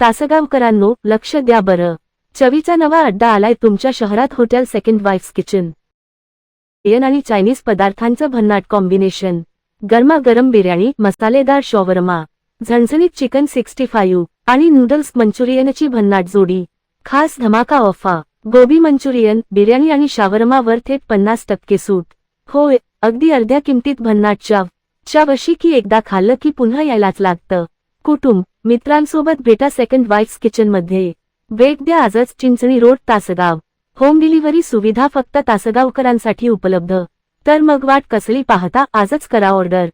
तासगावकरांनो लक्ष द्या बरं. चवीचा नवा अड्डा आलाय तुमच्या शहरात hotel second wife's kitchen. Indian आणि चायनीज पदार्थांचं भन्नाट कॉम्बिनेशन. गरमागरम बिर्याणी मसालेदार शॉवरमा. झणझणीत चिकन सिक्स्टी फाईव्ह आणि नूडल्स मंचुरियनची भन्नाट जोडी. खास धमाका ऑफा. गोबी मंचुरियन बिर्याणी आणि शावरमावर थेट पन्नास टक्के सूट. होय अगदी अर्ध्या किमतीत भन्नाट चाव. चाव अशी की एकदा खाल्लं की पुन्हा यायलाच लागतं. कुटुंब मित्रांसोबत भेटा सेकंड वाईफ्स किचनमध्ये भेट द्या आजच Chinchani road Tasgaon. Home delivery सुविधा फक्त तासगावकरांसाठी उपलब्ध. तर मग वाट कसली पाहता आजच करा ऑर्डर